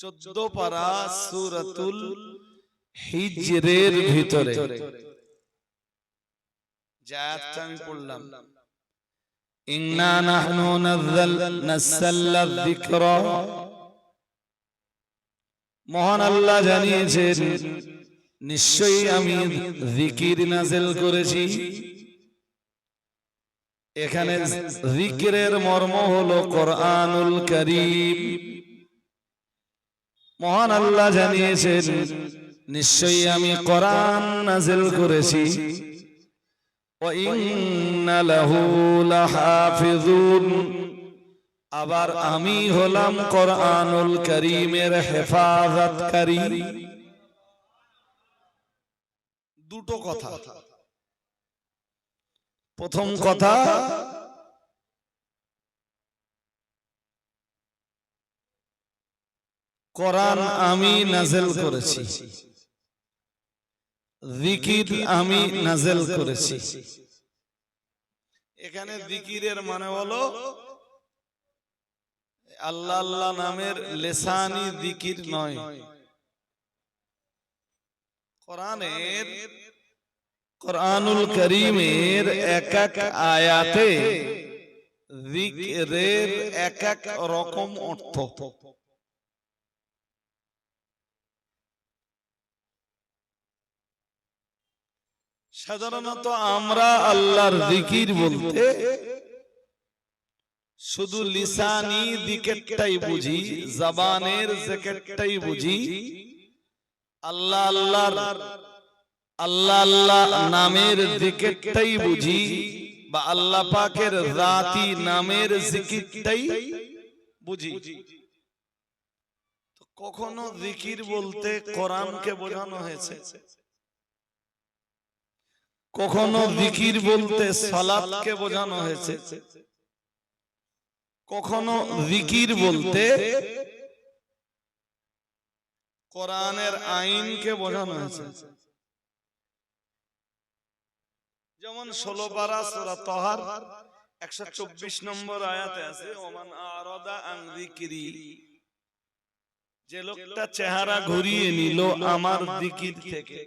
চোদ্দ পারা সুরাতুল হিজরের ভিতরে। জায়াতটা আমি পড়লাম। ইন্না নাহনু নাযাল যিকরা। মহান আল্লাহ জানিয়েছেন নিশ্চয়ই আমি জিকির নাজেল করেছি। এখানে জিকিরের মর্ম হলো কোরআনুল করিম। মহান আল্লাহ জানিয়েছেন, নিশ্চয়ই আমি কোরআন নাজিল করেছি। আবার আমি হলাম কোরআনুল করিমের হেফাজতকারী। দুটো কথা। প্রথম কথা কোরআন আমি নাজেল করেছি। জিকির আমি নাজেল করেছি। এখানে জিকিরের মানে হলো আল্লাহ আল্লাহ নামের লেসানি জিকির নয়। কোরআনের কোরআনুল করিমের এক এক আয়াতে জিকিরের এক এক রকম অর্থ। সাধারণত আমরা আল্লাহর জিকির বলতে শুধু লিসানি দিকেরটাই বুঝি, জবানের জেকেটটাই বুঝি। আল্লাহ আল্লাহর, আল্লাহ আল্লাহ নামের জিকিরটাই বুঝি বা আল্লাহ পাকের রাতি নামের জিকিরটাই বুঝি। কখনো জিকির বলতে কোরআনকে বোঝানো হয়েছে? কখনো জিকির বলতে সালাতকে বোঝানো হয়েছে। কখনো জিকির বলতে কোরআনের আইনকে বোঝানো হয়েছে। যেমন ষোলো পারা সুরা তহার একশো চব্বিশ নম্বর আয়াতে আছে ওমান আরদা আং যিকরি যে লোকটা চেহারা ঘুরিয়ে নিল আমার দিকির থেকে।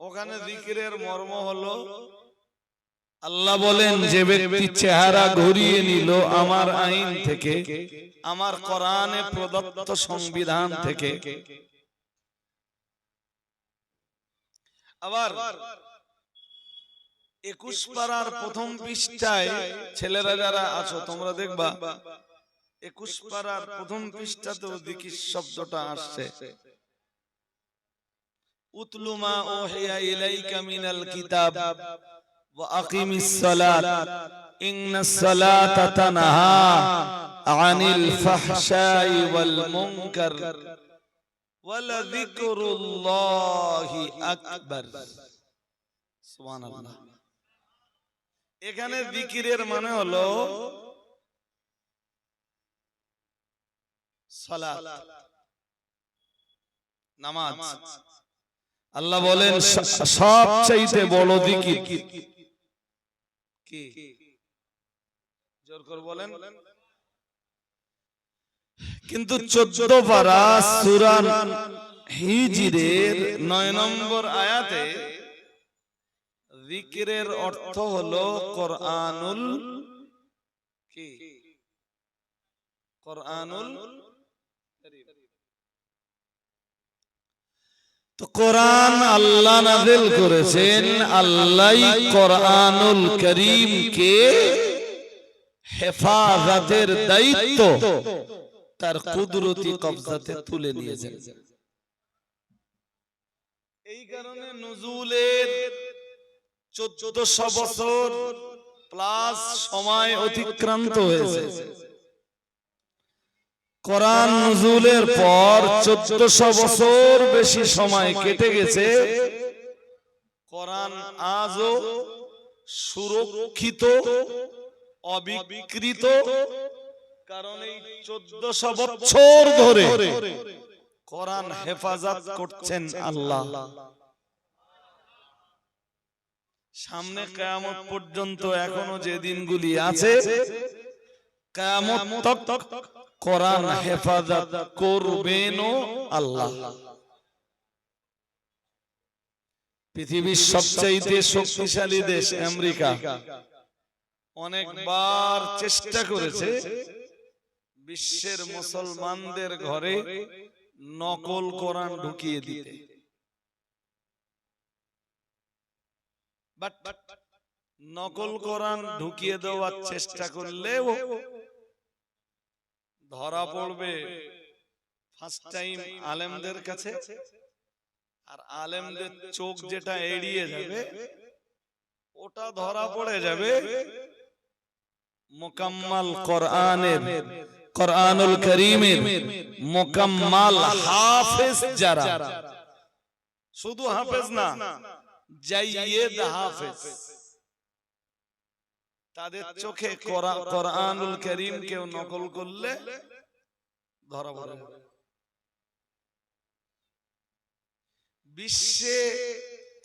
ওখানে জিকিরের মর্ম হলো আল্লাহ বলেন যে ব্যক্তি চেহারা ঘুরিয়ে নিল আমার আইন থেকে আমার কোরআনে প্রদত্ত সংবিধান থেকে। আবার একুশ পাড়ার প্রথম পৃষ্ঠায় ছেলেরা যারা আছো তোমরা দেখবা একুশ পাড়ার প্রথম পৃষ্ঠাতেও দিকির শব্দটা আসছে। উতলু মা ওহিয়া ইলাইকা মিনাল কিতাব ওয়া আকিমিস সালাত। ইন্নাস সালাতা তানহা আনিল ফাহশাই ওয়াল মুনকার। ওয়ালাযিকরুল্লাহি আকবার। সুবহানাল্লাহ। এখানে জিকিরের মানে হলো সালাত। নামাজ। আল্লাহ বলেন সব চাইতে বড় দিকির কি? জোর করে বলেন। কিন্তু চোদ্দ পারা সুরান হিজিরের নয় নম্বর আয়াতে জিকিরের অর্থ হলো কোরআনুল কি? কোরআনুল তো কোরআন আল্লাহ নাজিল করেছেন কোরআনুল হেফাজতের দায়িত্ব তার কুদরতি কবজাতে তুলে নিয়েছেন। এই কারণে নজুলের চোদ্দশো বছর প্লাস সময় অতিক্রান্ত হয়েছে। কোরআন নজুলের পর চোদ্দশো বছর বেশি সময় কেটে গেছে। কোরআন আজও সুরক্ষিত অবিকৃত কারণ এই চোদ্দশো বছর ধরে কোরআন হেফাজত করছেন আল্লাহ। সামনে কেয়ামত পর্যন্ত এখনও যে দিনগুলি আছে কিয়ামত কোরআন হেফাজত করবেন আল্লাহ। পৃথিবীর সবচাইতে শক্তিশালী দেশ আমেরিকা। অনেকবার চেষ্টা করেছে বিশ্বের মুসলমানদের ঘরে নকল কোরআন ঢুকিয়ে দিতে। নকল কোরআন ঢুকিয়ে দেওয়ার চেষ্টা করলেও ধরা পড়বে ফার্স্ট টাইম আলেমদের কাছে। আর আলেমদের চোখ যেটা এড়িয়ে যাবে ওটা ধরা পড়ে যাবে মোকাম্মাল কোরআনের কোরআনুল করিমের মোকাম্মাল হাফেজ যারা। শুধু হাফেজ না জাইয়েদ হাফেজ। তাদের চোখে কোরআ- কোরআনুল করিম কেউ নকল করলে ধরা পড়ে বিশ্বে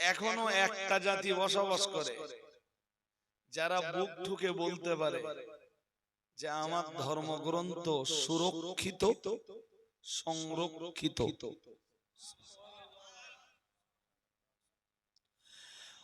এখনও একটা জাতি বসবাস করে। যারা বুক ঠুকে বলতে পারে যে আমার ধর্মগ্রন্থ সুরক্ষিত। সংরক্ষিত।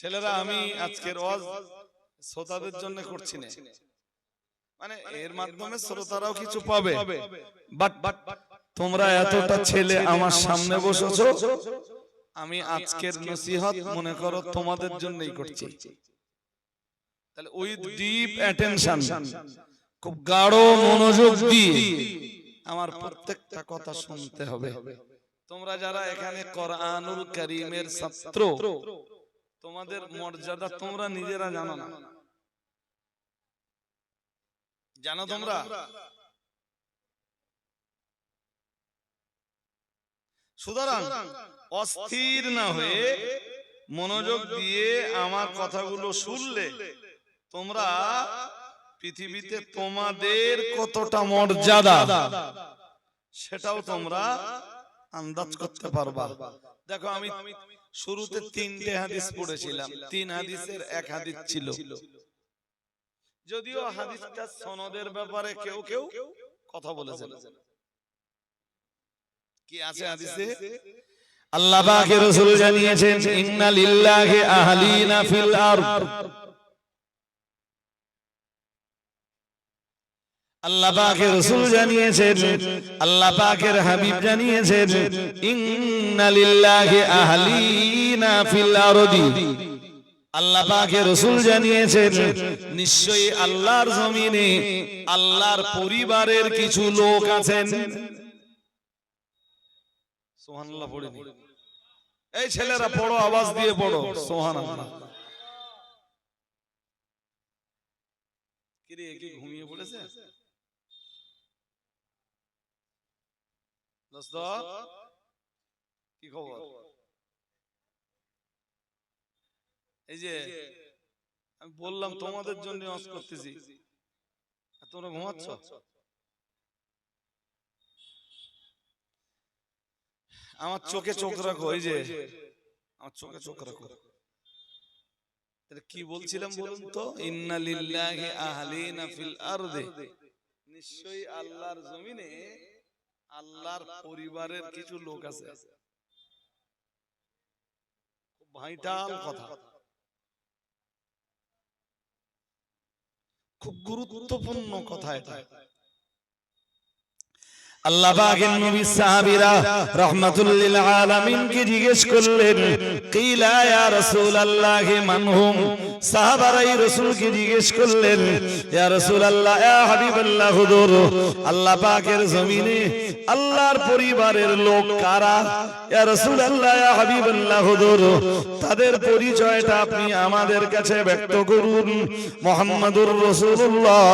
ছেলেরা আমি আজকের ওয়াজ শ্রোতাদের জন্য করছি না। মানে এর মাধ্যমে শ্রোতারাও কিছু পাবে। বাট বাট তোমরা এতটা ছেলে আমার সামনে বসেছো। আমি আজকের নসিহত মনে করো তোমাদের জন্যই করছি। তাহলে উইথ ডিপ অ্যাটেনশন খুব গাঢ় মনোযোগ দিয়ে আমার প্রত্যেকটা কথা শুনতে হবে। তোমরা যারা এখানে কোরআনুল করিমের ছাত্র তোমাদের মর্যাদা তোমরা নিজেরা জানো না। জানো তোমরা? সুতরাং অস্থির না হয়ে মনোযোগ দিয়ে আমার কথাগুলো শুনলে তোমরা পৃথিবীতে তোমাদের কতটা মর্যাদা? সেটাও তোমরা আন্দাজ করতে পারবা। দেখো আমি শুরুতে তিনটে হাদিস পড়েছিলাম। তিন হাদিসের এক হাদিস ছিল। যদিও হাদিসটা সনদের ব্যাপারে কেউ কেউ কথা বলেছেন কি আছে হাদিসে? আল্লাহ পাকের রাসূল জানিয়েছেন ইন্না লিল্লাহি আহলিনা ফিল আরদ। আল্লাহ পাকের রাসূল জানিয়েছেন, আল্লাহ পাকের হাবিব জানিয়েছেন ইন্না লিল্লাহি আহলিনা ফিল আরদি। আল্লাহ পাকের রাসূল জানিয়েছেন, নিশ্চয়ই আল্লাহর জমিনে আল্লাহর পরিবারের কিছু লোক আছেন। সুবহানাল্লাহ পড়িনি এই ছেলেরা পড়ো, আওয়াজ দিয়ে পড়ো। সুবহানাল্লাহ। কিরে, কি ঘুমিয়ে পড়েছে? দোস্ত কি খবর এই যে আমি বললাম তোমাদের জন্য করতেছি তোমরা ঘুমাচ্ছ? আমার চোখে চোখ রাখো এই যে। আমার চোখে চোখ রাখো। তাহলে কি বলছিলাম বলুন তো? ইন্না লিল্লাহি আহলিনা ফিল আরদে। নিশ্চয়ই আল্লাহর জমিনে আল্লাহর পরিবারের কিছু লোক আছে। খুব ভাইটাল কথা। খুব গুরুত্বপূর্ণ কথা এটা। আল্লাহ নবী সাহাবীরা আলামিন কে জিজ্ঞেস করলেন, কিলা ইয়া রাসূলুল্লাহ জিজ্ঞেস করলেন, ইয়া রাসূলুল্লাহ ইয়া হুজুর, আল্লাহ পাকের জমিনে আল্লাহর পরিবারের লোক কারা? ইয়া রাসূলুল্লাহ, ইয়া হাবিবাল্লাহ হুজুর, তাদের পরিচয়টা আপনি আমাদের কাছে ব্যক্ত করুন। মুহাম্মাদুর রাসূলুল্লাহ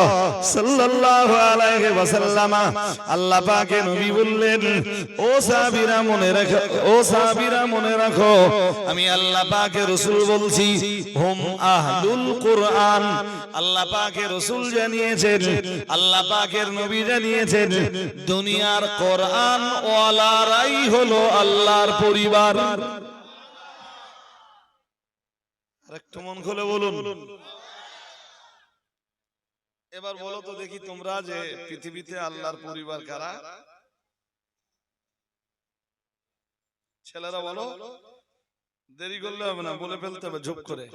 সাল্লাল্লাহু আলাইহি ওয়াসাল্লাম আল্লাহ পাকে নবী বললেন, ও সাহাবীরা মনে রাখো, ও সাহাবীরা মনে রাখো, আমি আল্লাহ পাকে রাসূল বলছি, হুম আহলুল কুরআন। আল্লাহ পাকে রাসূল জানিয়েছেন, আল্লাহ পাকের নবী জানিয়েছেন, দুনিয়ার কোরআন ওয়ালারাই হলো আল্লাহর পরিবার। আরেকটু মন খুলে বলুন। এবার বলো তো দেখি তোমরা যে পৃথিবীতে আল্লাহর পরিবার কারা? ছেলেরা বলো দেরি করলে হবে না বলে ফেলতে হবে ঝুপ করে।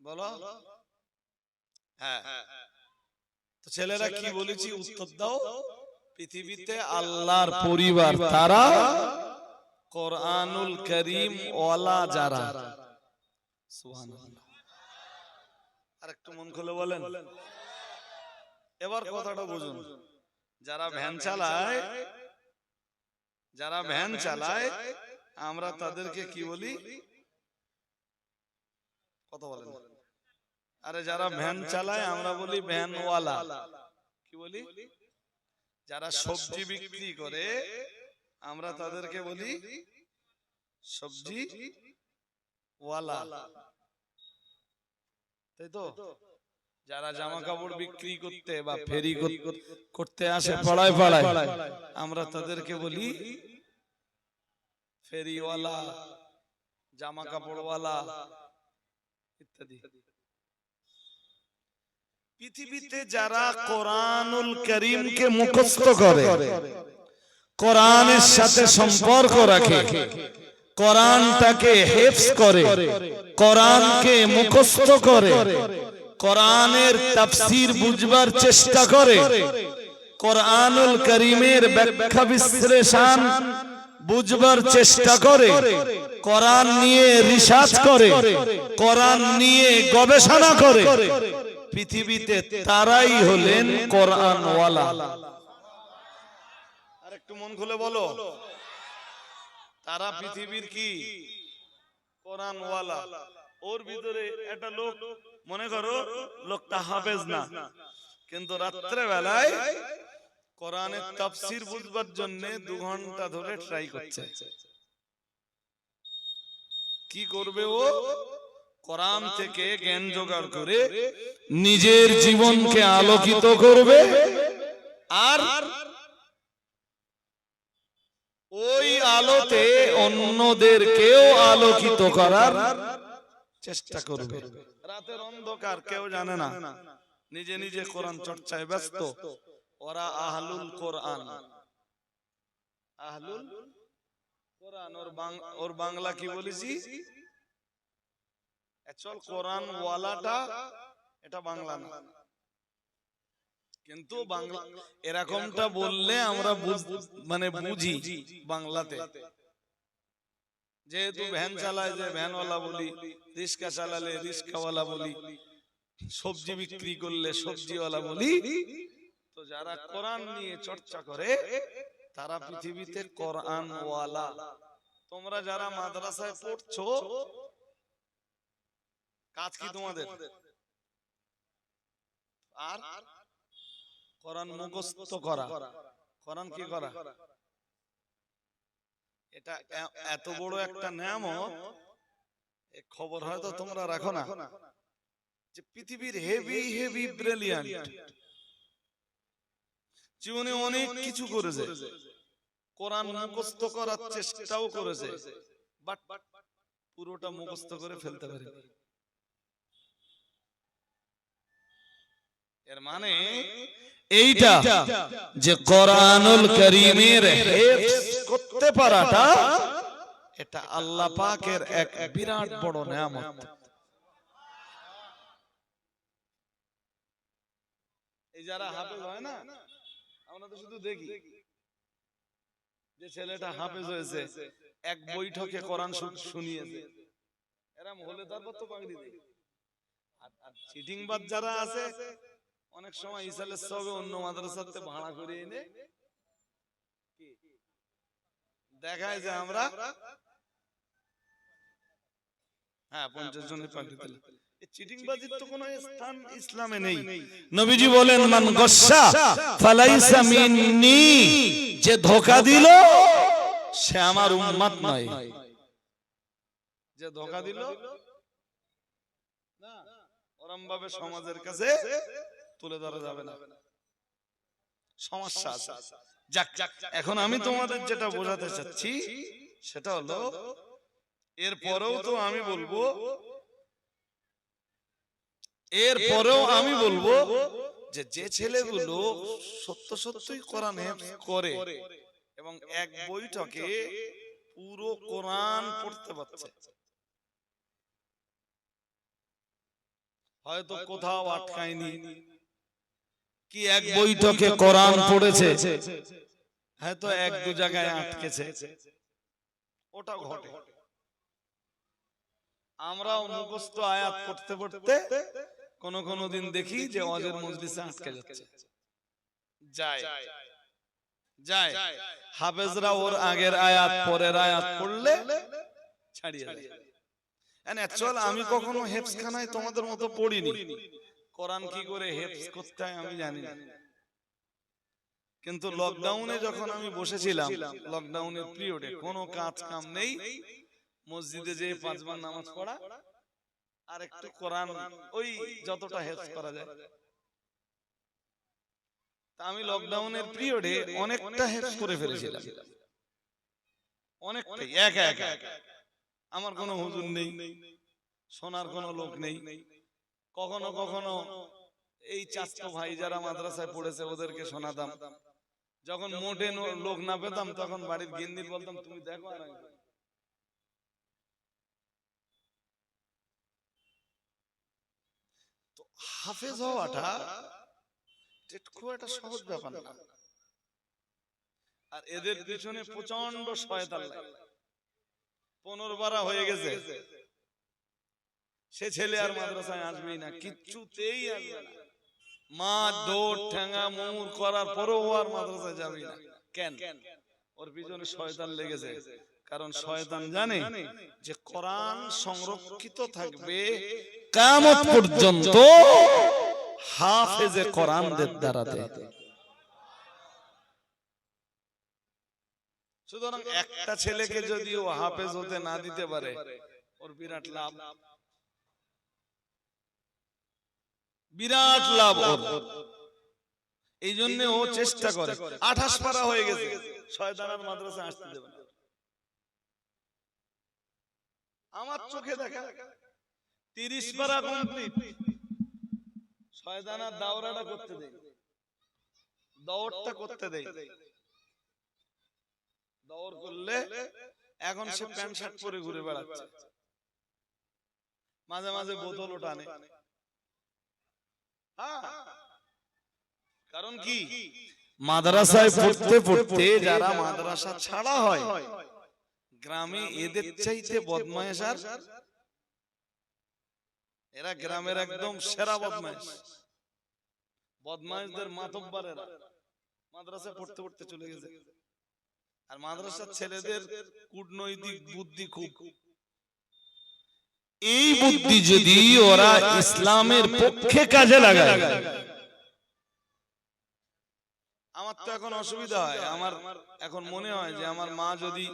বলো। হ্যাঁ। তো ছেলেরা কি বলেছি উত্তর দাও? পৃথিবীতে আল্লাহর পরিবার তারা কোরআনুল করিম ওয়ালা যারা। সুবহানাল্লাহ। আরেকটু মন খুলে বলেন। এবার কথাটা বুঝুন। যারা ভ্যান চালায় যারা ভ্যান চালায় আমরা তাদেরকে কি বলি? কথা বলেন। আরে যারা ভ্যান চালায় আমরা বলি ভ্যানওয়ালা কি বলি? যারা সবজি বিক্রি করে আমরা তাদেরকে বলি সবজি ওয়ালা। তাই তো? যারা জামা কাপড় বিক্রি করতে বা ফেরি কর- করতে আসে পাড়ায় পাড়ায় আমরা তাদেরকে বলি ফেরিওয়ালা জামা কাপড়ওয়ালা ইত্যাদি। পৃথিবীতে যারা কোরআনুল করিমকে মুখস্থ করে কোরআনের সাথে সম্পর্ক রাখে। কোরআনটাকে হেফজ করে, কোরআনকে মুখস্থ করে, কোরআনের তাফসীর বুঝবার চেষ্টা করে। কোরআনুল করিমের ব্যাখ্যা বিশ্লেষণ বুঝবার চেষ্টা করে, কোরআন নিয়ে রিসার্চ করে, কোরআন নিয়ে গবেষণা করে। পৃথিবীতে তারাই হলেন কোরআনওয়ালা। আর একটু মন খুলে বলো। তারা পৃথিবীর কি? কোরআনওয়ালা। ওর ভিতরে একটা লোক মনে করো লোকটা হাফেজ না। কিন্তু রাত্রে বেলায় কোরআনের তাফসীর বুঝবার জন্য দু ঘণ্টা ধরে ট্রাই করছে। কি করবে ও? কোরআন থেকে জ্ঞান জোগাড় করে নিজের জীবনকে আলোকিত করবে। আর ওই আলোতে অন্যদেরকেও আলোকিত করার চেষ্টা করবে। রাতের অন্ধকার কেউ জানে না। নিজে নিজে কোরআন চর্চায় ব্যস্ত। ওরা আহলুল কোরআন। আহলুল কোরআন। ওর ওর বাংলা কি বলেছি? অ্যাকচুয়াল কোরআন ওয়ালাটা এটা বাংলা না। কিন্তু বাংলা এরকমটা বললে আমরা বুঝ- মানে বুঝি বাংলাতে। যেহেতু ভ্যান চালায় যে ভ্যানওয়ালা বলি রিক্সা চালালে রিক্সাওয়ালা বলি সবজি বিক্রি করলে সবজিওয়ালা বলি। তো যারা কোরআন নিয়ে চর্চা করে তারা পৃথিবীতে কোরআন ওয়ালা তোমরা যারা মাদ্রাসায় পড়ছো কাজ কি তোমাদের? আর? কোরআন মুখস্থ করা। কোরআন কি করা? এটা এত বড় একটা নিয়ামত এ খবর হয়তো তোমরা রাখো না। যে পৃথিবীর হেভি হেভি ব্রিলিয়ান্ট জীবনে অনেক কিছু করেছে। কোরআন মুখস্থ করার চেষ্টাও করেছে। বাট পুরোটা মুখস্থ করে ফেলতে পারে এর মানে এইটা যে কোরআনুল করিমের করতে পারাটা এটা আল্লাহ পাকের এক বিরাট বড় নিয়ামত। এই যারা হাফেজ হয় না আমরা তো শুধু দেখি যে ছেলেটা হাফেজ হয়েছে এক বৈঠকে কোরআন শুনিয়েছে। এরম হলে তারপর তো পাগড়ি দেয়। চিটিং বাদ যারা আছে অনেক সময় ইসালের সবে অন্য মাদ্রাসাতে ভাড়া করে এনে দেখায় যে আমরা হ্যাঁ পঞ্চাশ জনের পাগড়ি দিলাম চিটিং তো কোনো স্থান ইসলামে নেই। নবীজি বলেন মান গস্সা ফালাইসা মিন্নি যে ধোকা দিল সে আমার উম্মত নয়। যে ধোকা দিল না ওরম ভাবে সমাজের কাছে তুলে ধরা যাবে না। সমস্যা আছে। যাক এখন আমি তোমাদের যেটা বোঝাতে চাচ্ছি সেটা হলো এর পরেও তো আমি বলব এর পরেও আমি বলব যে যে ছেলেগুলো সত্য সত্যই কোরআন করে এবং এক বৈঠকে পুরো কোরআন পড়তে পারছে। হয়তো কোথাও আটকায়নি। কি এক বৈঠকে কোরআন পড়েছে? হয়তো এক দু জায়গায় আটকেছে। ওটা ঘটে। আমরাও মুখস্থ আয়াত পড়তে পড়তে কোন কোন দিন দেখি যে অজের মজলিসে আটকে যাচ্ছে। যায়। যায়। হাফেজরা ওর আগের আয়াত পরের আয়াত পড়লে ছাড়িয়ে actual আমি কখনো হেফস খানায় তোমাদের মতো পড়িনি। কোরআন কি করে হেফস করতে হয় আমি জানি না। কিন্তু লকডাউনে যখন আমি বসেছিলাম লকডাউনের পিরিয়ডে কোনো কাজ কাম নেই মসজিদে যে পাঁচবার নামাজ পড়া আর একটু কোরআন ওই যতটা হেফস করা যায়। তা আমি লকডাউনের পিরিয়ডে অনেকটা হেফস করে ফেলেছিলাম। অনেকটাই একা একা আমার কোনো হুজুর নেই শোনার কোনো লোক নেই। কখনো কখনো এই চাচতো ভাই যারা মাদ্রাসায় পড়েছে ওদেরকে শোনাতাম। যখন মোটে লোক না পেতাম তখন বাড়ির গিন্দির বলতাম তুমি দেখো আর হাফেজ হওয়াটা খুব একটা সহজ ব্যাপার না। আর এদের পেছনে প্রচণ্ড শয়তান পনেরো বারা হয়ে গেছে। সে ছেলে আর মাদ্রাসায় আসবেই না কিচ্ছুতেই আসবে না। মা দৌড় ঠ্যাঙ্গা মুর করার পরও আর মাদ্রাসায় যাবে না। কেন? ওর পিছনে শয়তান লেগেছে। কারণ শয়তান জানে যে কোরআন সংরক্ষিত থাকবে কিয়ামত পর্যন্ত হাফেজে কোরআনদের দ্বারাতে। সুতরাং একটা ছেলেকে যদি ও হাফেজ হতে না দিতে পারে ওর বিরাট লাভ। বিরাট লাভ এই জন্য ও চেষ্টা করে। আঠাশ পারা হয়ে গেছে। শয়তানার মাদ্রাসা আসতে দেবে না। আমার চোখে দেখা। তিরিশ পারা কমপ্লিট শয়তানার দাওরাটা করতে দেয় দৌড়টা করতে দেয় দৌড় করলে এখন সে প্যান্ট শার্ট পরে ঘুরে বেড়াচ্ছে। মাঝে মাঝে বোতলও টানে। হ্যাঁ। কারণ কি? মাদ্রাসায় পড়তে পড়তে যারা মাদ্রাসা ছাড়া হয় গ্রামে এদের চাইতে বদমায়েশ আর এরা গ্রামের একদম সেরা বদমাইশ বদমাইশদের মাতব্বার এরা মাদ্রাসায় পড়তে পড়তে চলে গেছে। আর মাদ্রাসার ছেলেদের কূটনৈতিক বুদ্ধি খুব। এই বুদ্ধি যদি ওরা ইসলামের পক্ষে কাজে লাগায়। আমার তো এখন অসুবিধা হয়। আমার এখন মনে হয় যে আমার মা যদি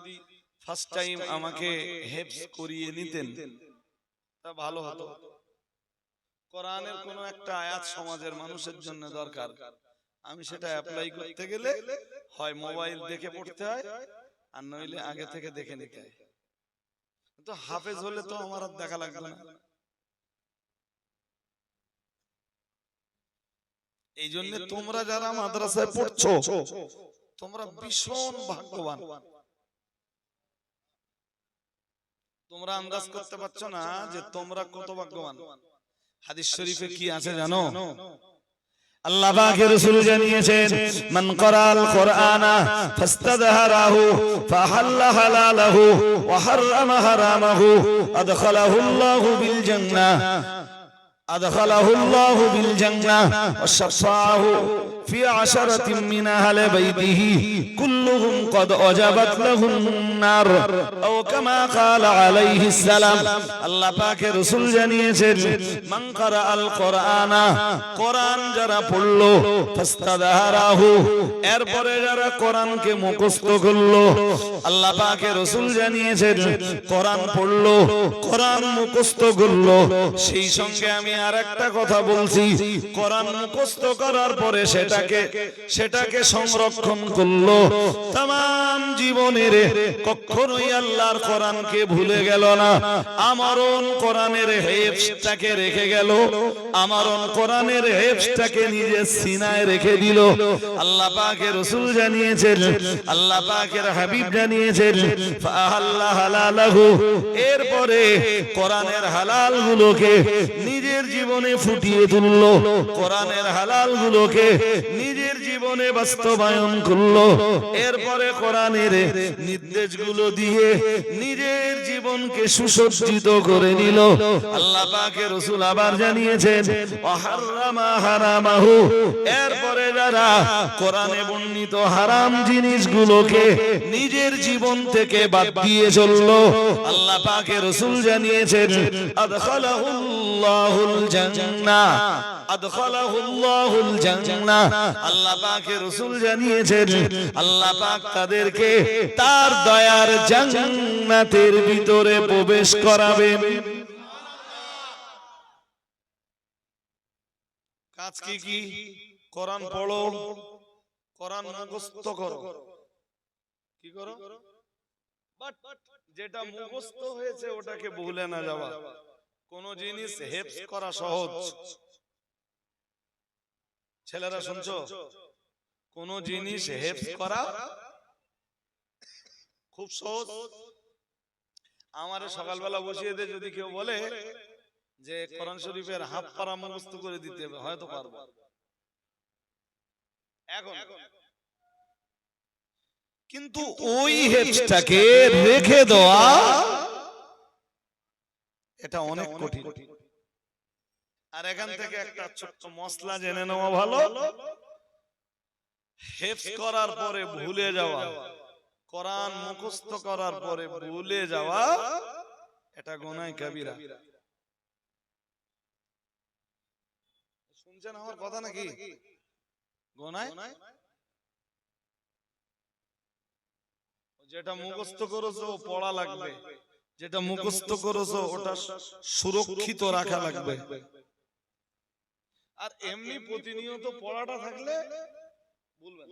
ফার্স্ট টাইম আমাকে হেল্প করিয়ে নিতেন, তা ভালো হতো। কোরআনের কোন একটা আয়াত সমাজের মানুষের জন্য দরকার। আমি সেটা অ্যাপ্লাই করতে গেলে হয় মোবাইল দেখে পড়তে হয়, আর নইলে আগে থেকে দেখে নিতে হয়। তো হাফেজ হলে তো আমার আর দেখা লাগবে না। এই জন্য তোমরা যারা মাদ্রাসায় পড়ছো তোমরা ভীষণ ভাগ্যবান। তোমরা আন্দাজ করতে পারছ না যে তোমরা কত ভাগ্যবান। হাদিস শরীফে কি আছে জানো? আল্লাহ পাকের রাসূল জানিয়েছেন, মান করাল কোরআনা ফাস্তাযহারাহু ফাহাল্লা হালালাহু ওয়া হারামা হারামাহু আদখালাহুল্লাহু বিল জান্নাহ। বিল জান্নাহ। ওয়া শাফাহু في عشرة من أهل بيته كلهم قد أجابت له النار أو كما قال عليه السلام الله পাক রসুল জানিয়েছেন মান قرأ القرآن কোরআন যারা পড়লো ফাস্তাদারাহু এরপরে যারা কোরআনকে মুখস্থ করলো আল্লাহ পাকে রসুল জানিয়েছেন কোরআন পড়লো কোরআন মুখস্থ করলো সেই সঙ্গে আমি আর একটা কথা বলছি কোরআন মুখস্থ করার পরে সেটাকে সেটাকে সংরক্ষণ করল। তাম জীবনের কখনোই আল্লাহর কোরআনকে ভুলে গেল না। আমারন কোরআনের হেফসটাকে রেখে গেল। আমারন কোরআনের হেফসটাকে নিজের সিনায় রেখে দিল। আল্লাহ পাকের রসুল জানিয়েছেন আল্লাহ পাকের হাবিব জানিয়েছেন এরপরে কোরআনের হালাল গুলোকে নিজের জীবনে ফুটিয়ে তুললো। কোরআনের হালাল গুলোকে নিজের জীবনে বাস্তবায়ন করল। এরপরে কোরআনের নির্দেশগুলো দিয়ে নিজের জীবনকে সুসজ্জিত করে নিল। আল্লাহ পাকে রসুল আবার জানিয়েছেন, অহারামা হারামাহু। এরপরে যারা কোরআনে বর্ণিত হারাম জিনিসগুলোকে নিজের জীবন থেকে বাদ দিয়ে চলল, আল্লাহ পাকে রসুল জানিয়েছেন, আদখালাহুল্লাহুল জান্নাহ। আদখালাহুল্লাহুল জান্নাহ। আল্লাহ পাকে রসুল জানিয়েছেন, আল্লাহ পাক তাদেরকে তার দয়ার জান্নাতের ভিতরে প্রবেশ করাবেন কাজ কি কোরআন পড়ো, কোরআন মুখস্থ করো। কি করো? বাট যেটা মুখস্থ হয়েছে ওটাকে ভুলে না যাওয়া। কোন জিনিস হেফস করা সহজ। ছেলেরা শুনছো? কোন জিনিস হেফস করা? খুব সহজ। আমারে সকালবেলা বসিয়ে দিয়ে যদি কেউ বলে যে কোরআন শরীফের হাফ পারা মুখস্থ করে দিতে হবে হয়তো পারব। এখন। কিন্তু ওই হেফসটাকে রেখে দেওয়া এটা অনেক কঠিন। আর এখান থেকে একটা ছোট্ট মশলা জেনে নেওয়া ভালো। হেফস করার পরে ভুলে যাওয়া। কোরআন মুখস্থ করার পরে ভুলে যাওয়া। এটা গোনায় কাবিরা। শুনছেন আমার কথা নাকি? গোনায়? যেটা মুখস্থ করেছ পড়া লাগবে। যেটা মুখস্থ করেছ ওটা সুরক্ষিত রাখা লাগবে। আর এমনি প্রতিনিয়ত পড়াটা থাকলে ভুলবেন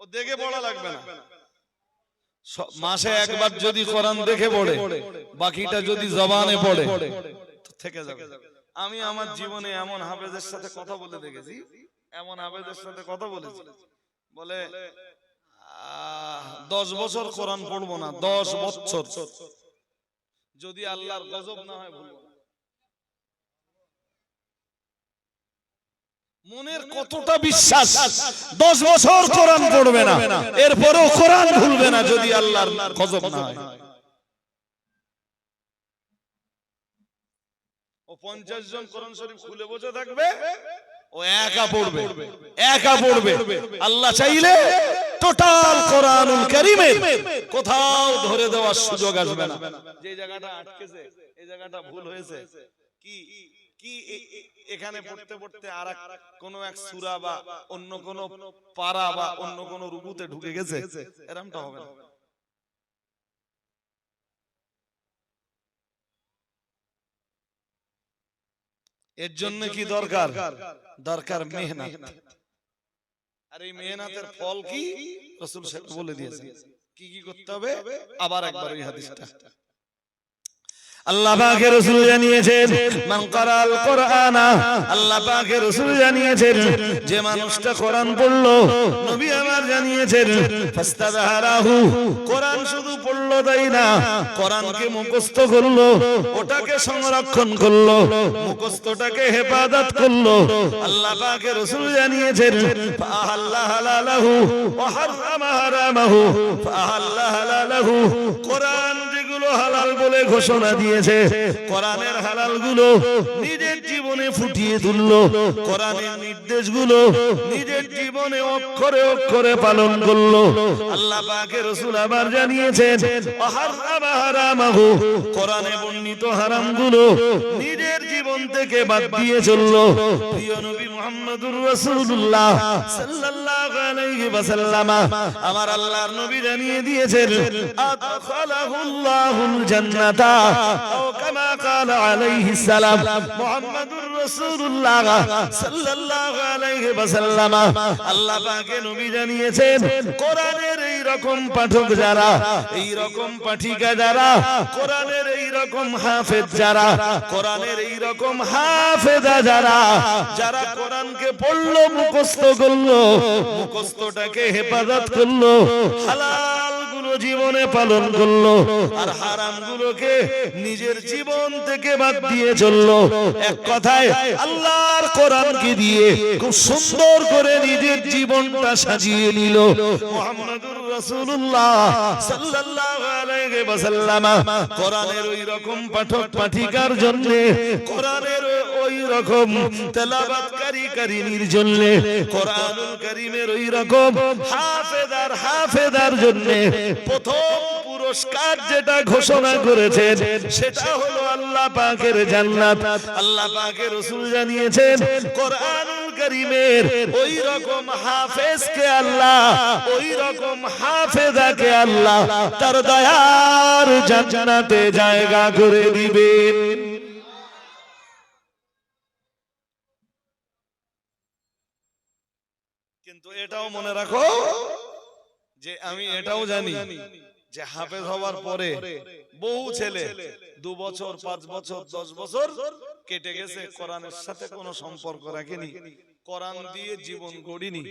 ও দেখে পড়া লাগবে না। মাসে একবার যদি কোরআন দেখে পড়ে বাকিটা যদি জবানে পড়ে থেকে যাবে। আমি আমার জীবনে এমন হাফেজের সাথে কথা বলে দেখেছি এমন হাফেজের সাথে কথা বলেছি। বলে আহ, দশ বছর কোরআন পড়ব না দশ বছর। যদি আল্লাহর গজব না হয় ভুলবো মনের কতটা বিশ্বাস? দশ বছর কোরআন পড়বে না। এরপরেও কোরআন ভুলবে না যদি আল্লাহর গজব না হয়। ও পঞ্চাশ জন কোরআন শরীফ খুলে বসে থাকবে ও একা পড়বে। একা পড়বে। আল্লাহ চাইলে টোটাল কোরআনুল কারীমের কোথাও ধরে দেওয়ার সুযোগ আসবে না। যে জায়গাটা আটকেছে এই জায়গাটা ভুল হয়েছে। কি? কি এখানে পড়তে পড়তে আর কোন এক সূরা বা অন্য কোন পারা বা অন্য কোন রুকুতে ঢুকে গেছে? এরকমটা হবে না। এর জন্য কি দরকার? দরকার? মেহনত। আর এই মেহনতের ফল কি? রসুল বলে দিয়েছে কি কি করতে হবে? আবার একবার ওই হাদিসটা। আল্লাহ রাসূল জানিয়েছেন আল্লাহ জানিয়েছেন, যে মানুষটা কোরআন পড়ল, নবী আমার জানিয়েছেন কোরআন শুধু পড়ল তাই না, কোরআনকে করল, ওটাকে সংরক্ষণ করল, মুখস্থটাকে হেফাজত করল আল্লাহ রাসূল জানিয়েছেন হালালাহু কোরআন যেগুলো হালাল বলে ঘোষণা দিয়েছে। কোরআনের হালালগুলো নিজের জীবনে ফুটিয়ে তুললো। কোরআনের নির্দেশগুলো নিজের জীবনে অক্ষরে অক্ষরে পালন করল। আল্লাহ পাকের রাসূল আবার জানিয়েছেন হারামা হারামাহু। কোরআনে বর্ণিত হারামগুলো নিজের জীবন থেকে বাদ দিয়ে চলল। প্রিয় নবী মুহাম্মদুর রাসূলুল্লাহ সাল্লাল্লাহু আলাইহি ওয়াসাল্লাম আমার আল্লাহর নবী জানিয়ে দিয়েছেন আদখালাহুল্লাহুল জান্নাতা। আও কামা ক্বালা আলাইহিস সালাম। মুহাম্মদুর রাসূলুল্লাহ সাল্লাল্লাহু আলাইহি ওয়াসাল্লাম। আল্লাহ পাকে নবী জানিয়েছেন, কোরআনের এই রকম পাঠক যারা, এই রকম পাঠিকা যারা, কোরআনের এই রকম হাফেজ যারা, কোরআনের এই রকম হাফেজা যারা যারা কোরআনকে পড়ল, মুখস্থ করল, মুখস্থটাকে হেফাজত করল হালাল জীবনে পালন করল, আর হারাম গুলোকে নিজের জীবন থেকে বাদ দিয়ে চলল। এক কথায় আল্লাহর কোরআনকে দিয়ে খুব সুন্দর করে নিজের জীবনটা সাজিয়ে নিল। মুহাম্মাদুর রাসূলুল্লাহ সাল্লাল্লাহু আলাইহি ওয়াসাল্লাম। কোরআনের ওই রকম পাঠক পাঠিকার জন্য, কোরআনের ওই রকম তেলাওয়াতকারী কারিনীর জন্য, কোরআনুল কারীমের ওই রকম হাফেজার হাফেজার জন্য প্রথম পুরস্কার যেটা ঘোষণা করেছেন, সেটা হলো আল্লাহ পাকের জান্নাত। আল্লাহ পাকের রাসূল জানিয়েছেন, কোরআনুল কারীমের ওই রকম হাফেজকে আল্লাহ, ওই রকম হাফেজাকে আল্লাহ তার দয়ার জান্নাতে জায়গা করে দিবেন। কিন্তু এটাও মনে রাখো যে আমি এটাও জানি। যে হাফেজ হওয়ার পরে বহু ছেলে দু বছর পাঁচ বছর দশ বছর কেটে গেছে কোরআনের সাথে কোনো সম্পর্ক রাখেনি। কোরআন দিয়ে জীবন গড়িনি।